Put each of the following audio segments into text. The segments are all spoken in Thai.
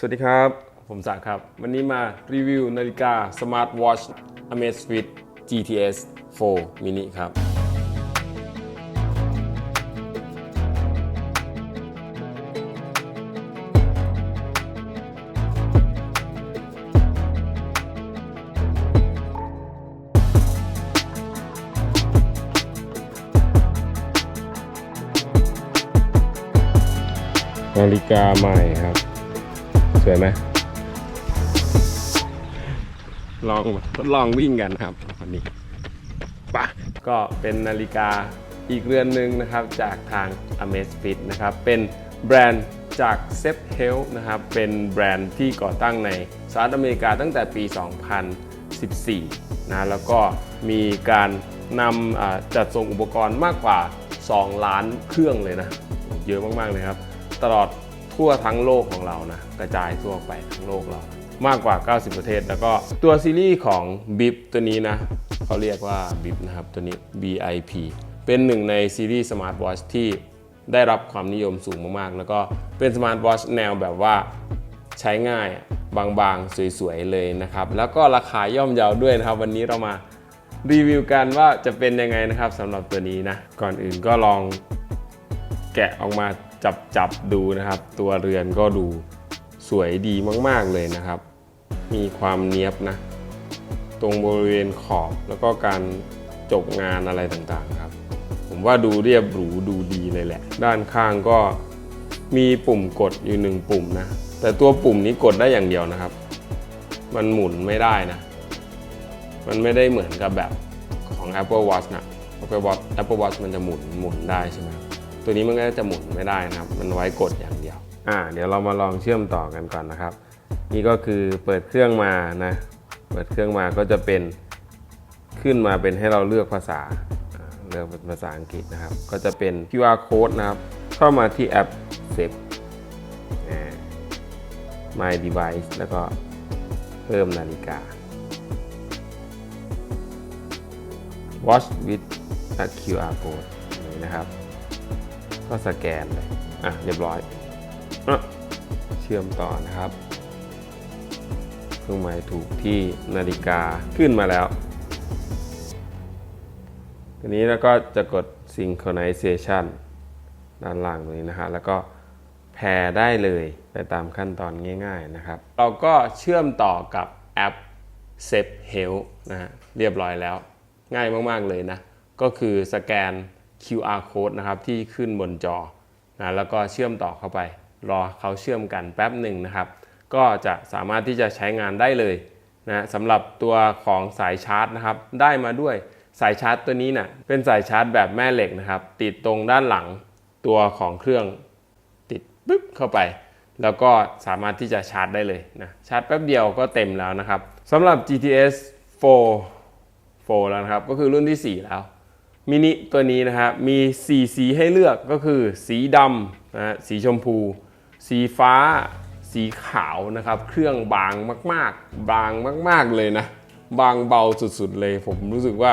สวัสดีครับ ผมศักดิ์ครับ วันนี้มารีวิวนาฬิกา Smart Watch Amazfit GTS 4 mini ครับ นาฬิกาใหม่ครับ สวยไหมลองทดลองวิ่งกันครับวันนี้ปะก็เป็นนาฬิกาอีกเรือนหนึ่งนะครับจากทาง Amazfit นะครับ เป็นแบรนด์จาก s e p h e l t h นะครับ เป็นแบรนด์ที่ก่อตั้งในสหรัฐอเมริกาตั้งแต่ปี 2014 นะ แล้วก็มีการนำจัดส่งอุปกรณ์มากกว่า 2 ล้านเครื่องเลยนะ เยอะมาก ๆ เลยครับ ตลอด ทั่วทั้งโลกของเรานะกระจายทั่วไปทั้งโลกเรา มากกว่า 90 ประเทศ แล้วก็ตัวซีรีส์ของ BIP ตัวนี้นะเขาเรียกว่า BIP นะครับตัวนี้ BIP เป็นหนึ่งในซีรีส์สมาร์ทวอชที่ได้รับความนิยมสูงมากๆ แล้วก็เป็นสมาร์ทวอชแนวแบบว่าใช้ง่ายบางๆ สวยๆ เลยนะครับ แล้วก็ราคาย่อมเยาด้วยนะครับ วันนี้เรามารีวิวกันว่าจะเป็นยังไงนะครับสำหรับตัวนี้นะ ก่อนอื่นก็ลองแกะออกมา จับจับดูนะครับ ตัวเรือนก็ดูสวยดีมาก ๆ เลยนะครับ มีความเนี้ยบนะ ตรงบริเวณขอบแล้วก็การจบงานอะไรต่างๆครับ ผมว่าดูเรียบหรูดูดีเลยแหละ ด้านข้างก็มีปุ่มกดอยู่หนึ่งปุ่มนะ แต่ตัวปุ่มนี้กดได้อย่างเดียวนะครับ มันหมุนไม่ได้นะ มันไม่ได้เหมือนกับแบบของ Apple Watch นะ Apple Watch Apple Watch มันจะหมุนหมุนได้ใช่ไหม ตัวนี้มันก็จะหมุนไม่ได้นะครับ มันไว้กดอย่างเดียว อ่า เดี๋ยวเรามาลองเชื่อมต่อกันก่อนนะครับ นี่ก็คือเปิดเครื่องมานะ เปิดเครื่องมาก็จะเป็นขึ้นมาเป็นให้เราเลือกภาษา เลือกเป็นภาษาอังกฤษนะครับ ก็จะเป็น QR code นะครับ เข้ามาที่แอป Save อ่า My Device แล้วก็เพิ่มนาฬิกา Watch with a QR code นี่นะครับ ก็สแกนเลย อะ เรียบร้อยอเชื่อมต่อนะครับเครื่องหมายถูกที่นาฬิกาขึ้นมาแล้ว ทีนี้แล้วก็จะกด synchronization ด้านล่างตรงนี้นะฮะ แล้วก็แพรได้เลยไปตามขั้นตอนง่ายๆนะครับ เราก็เชื่อมต่อกับแอป s e Health นะฮะ เรียบร้อยแล้ว ง่ายมากๆเลยนะ ก็คือสแกน QR code นะครับที่ขึ้นบนจอนะแล้วก็เชื่อมต่อเข้าไป รอเขาเชื่อมกันแป๊บหนึ่งนะครับ ก็จะสามารถที่จะใช้งานได้เลยนะสำหรับตัวของสายชาร์จนะครับ ได้มาด้วยสายชาร์จตัวนี้นะ่ะเป็นสายชาร์จแบบแม่เหล็กนะครับ ติดตรงด้านหลังตัวของเครื่องติดปึ๊บเข้าไป แล้วก็สามารถที่จะชาร์จได้เลยนะชาร์จแป๊บเดียวก็เต็มแล้วนะครับสำหรับ GTS 4 4 แล้วนะครับ ก็คือรุ่นที่ 4 แล้ว มินิตัวนี้นะครับมี 4 สีให้เลือกก็คือสีดำนะสีชมพู สีฟ้า สีขาวนะครับ เครื่องบางมาก ๆ บางมาก ๆ เลยนะ บางเบาสุด ๆ เลย ผมรู้สึกว่า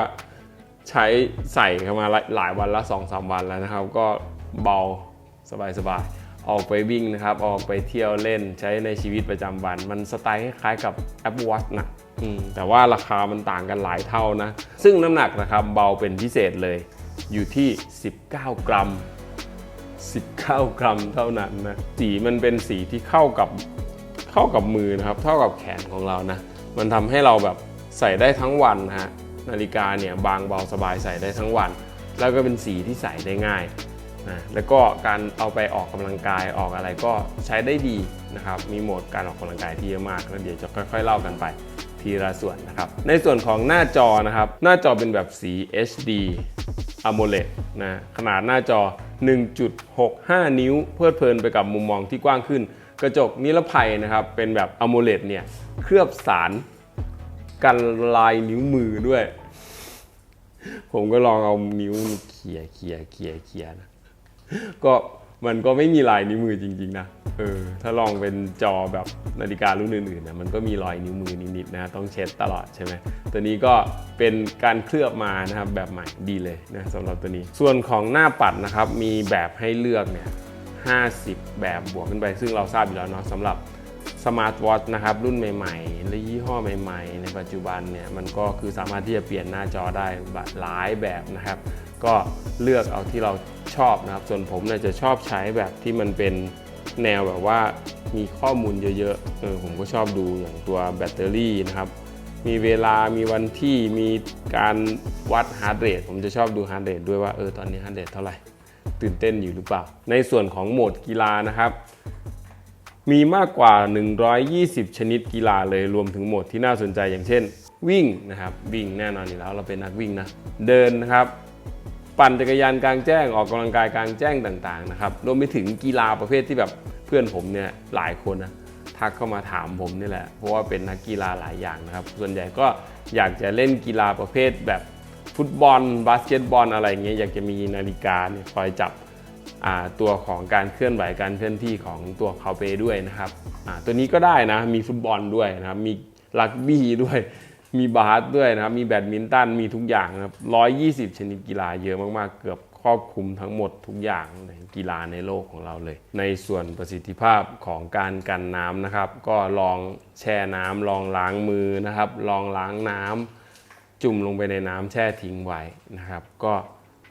ใช้ใส่เข้ามาหลายวันละ2อสวันแล้วนะครับ ก็เบาสบายๆ ออกไปวิ่งนะครับ ออกไปเที่ยวเล่นใช้ในชีวิตประจำวัน มันสไตล์คล้ายๆกับ Apple Watch นะอืมแต่ว่าราคามันต่างกันหลายเท่านะ ซึ่งน้ำหนักนะครับเบาเป็นพิเศษเลย อยู่ที่ 19 กรัม 19 กรัมเท่านั้นนะ สีมันเป็นสีที่เข้ากับเข้ากับมือนะครับ เท่ากับแขนของเรานะ มันทำให้เราแบบใส่ได้ทั้งวันนะฮะ นาฬิกาเนี่ยบางเบาสบายใส่ได้ทั้งวัน แล้วก็เป็นสีที่ใส่ได้ง่าย นะแล้วก็การเอาไปออกกำลังกายออกอะไรก็ใช้ได้ดีนะครับ มีโหมดการออกกำลังกายที่เยอะมากแล้วเดี๋ยวจะค่อย ๆ เล่ากันไปทีละส่วนนะครับ ในส่วนของหน้าจอนะครับ หน้าจอเป็นแบบสี HD AMOLED นะขนาดหน้าจอ 1.65 นิ้ว เพลิดเพลินไปกับมุมมองที่กว้างขึ้น กระจกนิรภัยนะครับ เป็นแบบ AMOLED เนี่ยเคลือบสารกันลายนิ้วมือด้วย ผมก็ลองเอานิ้วเขี่ยเขี่ยเขี่ยเขี่ยนะ ก็มันก็ไม่มีลายนิ้วมือจริง ๆ นะเออถ้าลองเป็นจอแบบนาฬิการุ่นอื่นๆนะมันก็มีรอยนิ้วมือนิดๆนะต้องเช็ดตลอดใช่ไหมตัวนี้ก็เป็นการเคลือบมานะครับแบบใหม่ดีเลยนะสำหรับตัวนี้ ส่วนของหน้าปัดนะครับมีแบบให้เลือกเนี่ย50 แบบบวกขึ้นไปซึ่งเราทราบอยู่แล้วเนาะสำหรับสมาร์ทวอทนะครับรุ่นใหม่ๆ และยี่ห้อใหม่ ๆ ในปัจจุบันเนี่ยมันก็คือสามารถที่จะเปลี่ยนหน้าจอได้หลายแบบนะครับ ก็เลือกเอาที่เรา ชอบนะครับ ส่วนผมเนี่ยจะชอบใช้แบบที่มันเป็นแนวแบบว่ามีข้อมูลเยอะๆเออผมก็ชอบดูอย่างตัวแบตเตอรี่นะครับ มีเวลามีวันที่มีการวัดฮาร์ดเรทผมจะชอบดูฮาร์ดเรทด้วยว่าเออตอนนี้ฮาร์ดเรทเท่าไหร่ ตื่นเต้นอยู่หรือเปล่า ในส่วนของโหมดกีฬานะครับ มีมากกว่า 120 ชนิดกีฬาเลยรวมถึงโหมดที่น่าสนใจอย่างเช่น วิ่งนะครับวิ่งแน่นอนอยู่แล้วเราเป็นนักวิ่งนะเดินนะครับ ปั่นจักรยานกลางแจ้งออกกำลังกายกลางแจ้งต่างๆนะครับรวมไปถึงกีฬาประเภทที่แบบเพื่อนผมเนี่ยหลายคนนะทักเข้ามาถามผมนี่แหละ เพราะว่าเป็นนักกีฬาหลายอย่างนะครับ ส่วนใหญ่ก็อยากจะเล่นกีฬาประเภทแบบฟุตบอล บาสเกตบอลอะไรเงี้ยอยากจะมีนาฬิกาเนี่ยคอยจับตัวของการเคลื่อนไหวการเคลื่อนที่ของตัวเขาเปด้วยนะครับตัวนี้ก็ได้นะมีฟุตบอลด้วยนะครับมีรักบี้ด้วย มีบาสด้วยนะครับ มีแบดมินตัน มีทุกอย่างนะครับ 120 ชนิดกีฬาเยอะมากๆ เกือบครอบคลุมทั้งหมดทุกอย่างในกีฬาในโลกของเราเลย ในส่วนประสิทธิภาพของการกันน้ำนะครับ ก็ลองแช่น้ำลองล้างมือนะครับ ลองล้างน้ำจุ่มลงไปในน้ำแช่ทิ้งไว้นะครับ ก็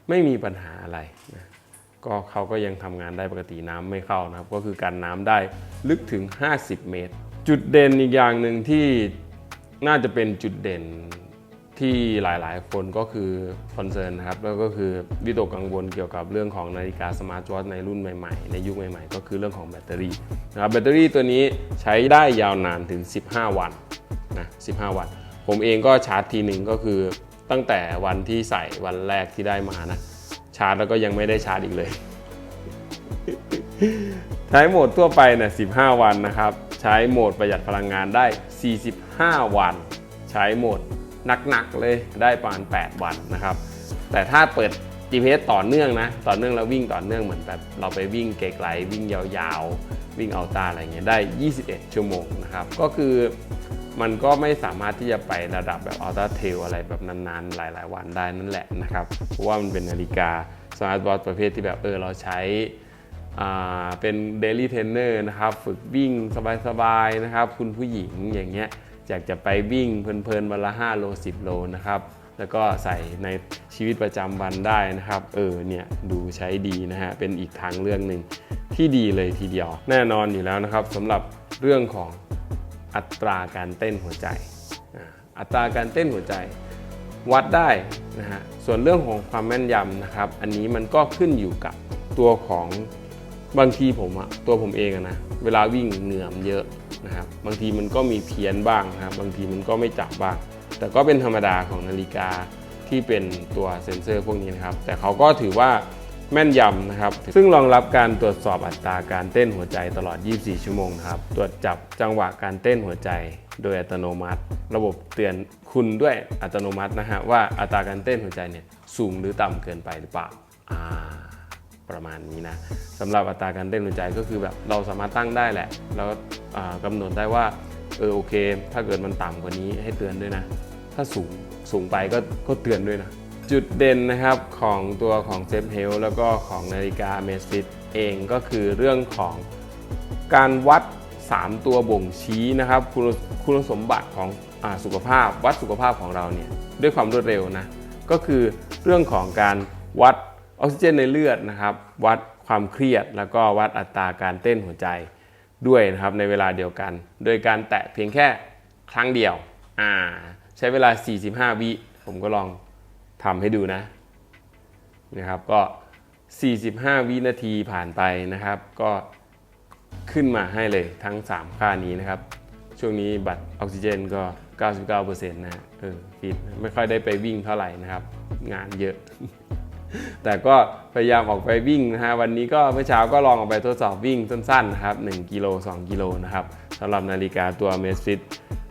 ไม่มีปัญหาอะไรนะก็เขาก็ยังทำงานได้ปกติน้ำไม่เข้านะครับ ก็คือกันน้ำได้ลึกถึง 50 เมตร จุดเด่นอีกอย่างหนึ่งที่ น่าจะเป็นจุดเด่นที่หลายๆ คนก็คือคอนเซิร์นนะครับแล้วก็คือวิตกกังวลเกี่ยวกับเรื่องของนาฬิกาสมาร์ทวอทในรุ่นใหม่ ๆ ในยุคใหม่ ๆ ก็คือเรื่องของแบตเตอรี่นะครับแบตเตอรี่ตัวนี้ใช้ได้ยาวนานถึง 15 วันนะ15 วัน ผมเองก็ชาร์จทีหนึ่งก็คือตั้งแต่วันที่ใส่วันแรกที่ได้มานะ ชาร์จแล้วก็ยังไม่ได้ชาร์จอีกเลย ช้โหมดทั่วไปเนี่ย15 วันนะครับ ใช้โหมดประหยัดพลังงานได้ 45 วัน ใช้โหมดหนักๆเลยได้ประมาณ 8 วันนะครับ แต่ถ้าเปิด GPS ต่อเนื่องนะ ต่อเนื่องแล้ววิ่งต่อเนื่องเหมือนแบบเราไปวิ่งไกลๆวิ่งยาวๆ วิ่งเอาตาอะไรเงี้ยได้ 21 ชั่วโมงนะครับ ก็คือมันก็ไม่สามารถที่จะไประดับแบบอัลต้าเทลอะไรแบบนานๆ หลายๆ วันได้นั่นแหละนะครับ เพราะว่ามันเป็นนาฬิกาสมาร์ทวอทประเภทที่แบบเออเราใช้ เป็นเดลี่เทรนเนอร์นะครับ ฝึกวิ่งสบายๆนะครับ คุณผู้หญิงอย่างเงี้ยอยากจะไปวิ่งเพลินๆวันละ 5 โล 10 โลนะครับ แล้วก็ใส่ในชีวิตประจำวันได้นะครับ เออเนี่ยดูใช้ดีนะฮะ เป็นอีกทางเรื่องหนึ่งที่ดีเลยทีเดียว แน่นอนอยู่แล้วนะครับสำหรับเรื่องของอัตราการเต้นหัวใจ อัตราการเต้นหัวใจวัดได้นะฮะ ส่วนเรื่องของความแม่นยำนะครับ อันนี้มันก็ขึ้นอยู่กับตัวของ บางทีผมอะตัวผมเองอะนะเวลาวิ่งเหนื่อมเยอะนะครับบางทีมันก็มีเพี้ยนบ้างนะครับบางทีมันก็ไม่จับบ้าง แต่ก็เป็นธรรมดาของนาฬิกาที่เป็นตัวเซ็นเซอร์พวกนี้นะครับแต่เขาก็ถือว่าแม่นยำนะครับ ซึ่งรองรับการตรวจสอบอัตราการเต้นหัวใจตลอด 24 ชั่วโมงนะครับ ตรวจจับจังหวะการเต้นหัวใจโดยอัตโนมัติ ระบบเตือนคุณด้วยอัตโนมัตินะฮะว่าอัตราการเต้นหัวใจเนี่ยสูงหรือต่ำเกินไปหรือเปล่าอ่า ประมาณนี้นะสำหรับอัตราการเต้นหัวใจก็คือแบบเราสามารถตั้งได้แหละ แล้วกำหนดได้ว่าเออโอเค ถ้าเกิดมันต่ำกว่านี้ให้เตือนด้วยนะ ถ้าสูงสูงไปก็ก็เตือนด้วยนะ จุดเด่นนะครับของตัวของเซฟเฮลแล้วก็ของนาฬิกาเมสฟิตเองก็คือเรื่องของการวัด 3 ตัวบ่งชี้นะครับคุณคุณสมบัติของอสุขภาพ วัดสุขภาพของเราเนี่ยด้วยความรวดเร็วนะ ก็คือเรื่องของการวัด ออกซิเจนในเลือดนะครับ วัดความเครียดแล้วก็วัดอัตราการเต้นหัวใจด้วยนะครับในเวลาเดียวกัน โดยการแตะเพียงแค่ครั้งเดียวอ่าใช้เวลา 45 วิผมก็ลองทำให้ดูนะนะครับก็ 45 วินาทีผ่านไปนะครับ ก็ขึ้นมาให้เลยทั้ง 3 ค่านี้นะครับ ช่วงนี้บัตรออกซิเจนก็ 99%นะเออฟิตไม่ค่อยได้ไปวิ่งเท่าไหร่นะครับ งานเยอะ แต่ก็พยายามออกไปวิ่งนะฮะวันนี้ก็เมื่อเช้าก็ลองออกไปทดสอบวิ่งสั้นๆนะครับ1กิโล2กิโลนะครับสำหรับนาฬิกาตัว m e s f i t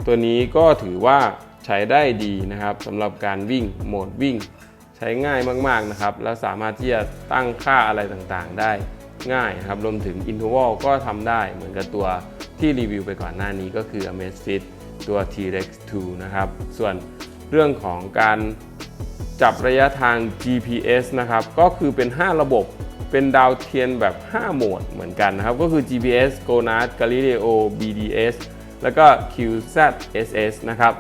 ตัวนี้ก็ถือว่าใช้ได้ดีนะครับสำหรับการวิ่งโหมดวิ่ง ใช้ง่ายมากๆนะครับแล้วสามารถที่จะตั้งค่าอะไรต่างๆ ได้ง่ายนะครับรวมถึง Interval ก็ทำได้เหมือนกับตัวที่รีวิวไปก่อนหน้านี้ก็คือ Amazfit ตัว T-Rex 2 นะครับ ส่วนเรื่องของการ จับระยะทาง GPS นะครับ ก็คือเป็น 5 ระบบเป็นดาวเทียมแบบ 5 โหมดเหมือนกันนะครับ ก็คือ GPS GONASS Galileo BDS แล้วก็ QZSS นะครับ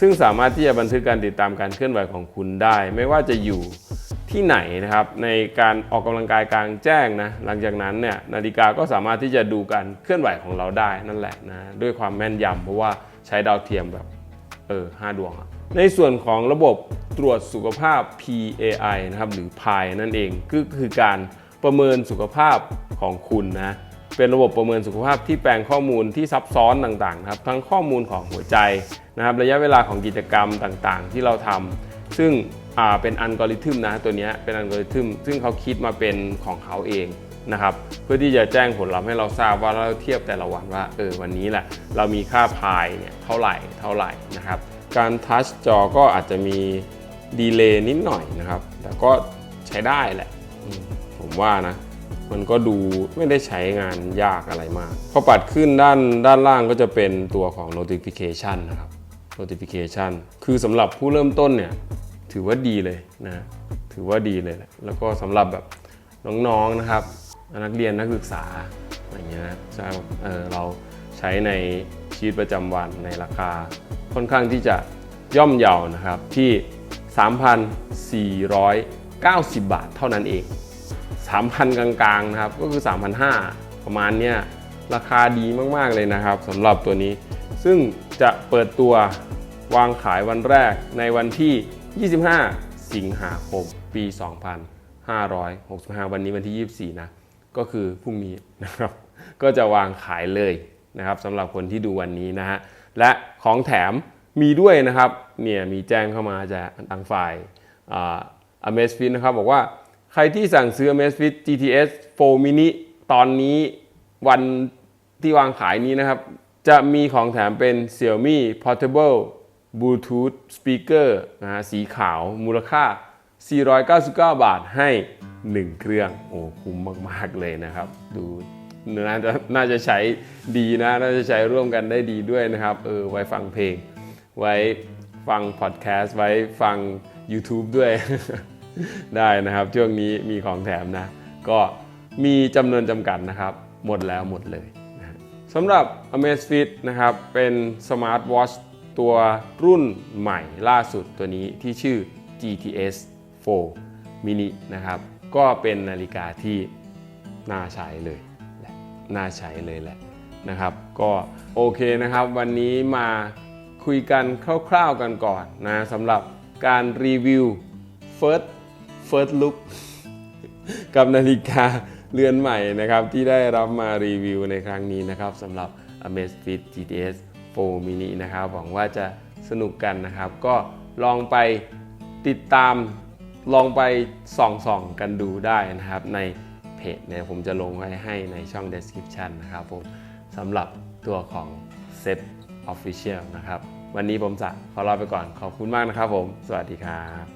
ซึ่งสามารถที่จะบันทึกการติดตามการเคลื่อนไหวของคุณได้ ไม่ว่าจะอยู่ที่ไหนนะครับ ในการออกกำลังกายกลางแจ้งนะ หลังจากนั้นเนี่ยนาฬิกาก็สามารถที่จะดูการเคลื่อนไหวของเราได้นั่นแหละนะ ด้วยความแม่นยำเพราะว่าใช้ดาวเทียมแบบเออห้าดวงอะ ในส่วนของระบบตรวจสุขภาพ PAI นะครับหรือ PI นั่นเองก็คือการประเมินสุขภาพของคุณนะเป็นระบบประเมินสุขภาพที่แปลงข้อมูลที่ซับซ้อนต่างๆครับทั้งข้อมูลของหัวใจนะครับระยะเวลาของกิจกรรมต่างๆ ที่เราทำซึ่งเป็นอัลกอริทึมนะตัวนี้เป็นอัลกอริทึมซึ่งเขาคิดมาเป็นของเขาเองนะครับเพื่อที่จะแจ้งผลลัพธ์ให้เราทราบว่าเราเทียบแต่ละวันว่าเออวันนี้แหละเรามีค่าพายเนี่ยเท่าไหร่เท่าไหร่นะครับ การทัชจอก็อาจจะมีดีเลย์นิดหน่อยนะครับ แต่ก็ใช้ได้แหละ ผมว่านะ มันก็ดูไม่ได้ใช้งานยากอะไรมาก พอปัดขึ้นด้านด้านล่างก็จะเป็นตัวของ notification นะครับ notification คือสำหรับผู้เริ่มต้นเนี่ย ถือว่าดีเลยนะ ถือว่าดีเลยแหละ แล้วก็สำหรับแบบน้องๆนะครับ นักเรียนนักศึกษาอย่างเงี้ยนะใช่เออเราใช้ใน ชีวิตประจำวันในราคา ค่อนข้างที่จะย่อมเยานะครับที่ 3,490 บาทเท่านั้นเอง 3,000 กลางๆนะครับก็คือ 3,500 ประมาณเนี้ยราคาดีมากๆเลยนะครับสำหรับตัวนี้ ซึ่งจะเปิดตัววางขายวันแรกในวันที่ 25 สิงหาคม ปี 2565 วันนี้วันที่ 24 นะ ก็คือพรุ่งนี้นะครับ ก็จะวางขายเลย นะครับสำหรับคนที่ดูวันนี้นะฮะและของแถมมีด้วยนะครับเนี่ยมีแจ้งเข้ามาจากทางฝ่ายอ่า Amazfit นะครับบอกว่าใครที่สั่งซื้อ Amazfit GTS 4 mini ตอนนี้วันที่วางขายนี้นะครับ จะมีของแถมเป็น Xiaomi Portable Bluetooth Speaker นะฮะสีขาวมูลค่า 499 บาทให้ 1 เครื่อง โอ้คุ้มมาก ๆ เลยนะครับ ดู น่าจะน่าจะใช้ดีนะ น่าจะใช้ร่วมกันได้ดีด้วยนะครับ เออ ไว้ฟังเพลง ไว้ฟังพอดแคสต์ ไว้ฟัง YouTube ด้วย ได้นะครับ ช่วงนี้มีของแถมนะ ก็มีจำนวนจำกัดนะครับ หมดแล้วหมดเลยนะสำหรับ Amazfit นะครับ เป็นสมาร์ทวอชตัวรุ่นใหม่ล่าสุดตัวนี้ที่ชื่อ GTS 4 mini นะครับ ก็เป็นนาฬิกาที่น่าใช้เลย น่าใช้เลยแหละนะครับ ก็โอเคนะครับ วันนี้มาคุยกันคร่าวๆกันก่อนนะสำหรับการรีวิว first first look กับนาฬิกาเรือนใหม่นะครับ ที่ได้รับมารีวิวในครั้งนี้นะครับสำหรับ Amazfit GTS 4 mini นะครับหวังว่าจะสนุกกันนะครับ ก็ลองไปติดตามลองไปส่องๆกันดูได้นะครับใน จเนี่ยผมจะลงไว้ให้ในช่อง description นะครับผมสำหรับตัวของ Set Official นะครับ วันนี้ผมจะขอลาไปก่อนขอบคุณมากนะครับผม สวัสดีครับ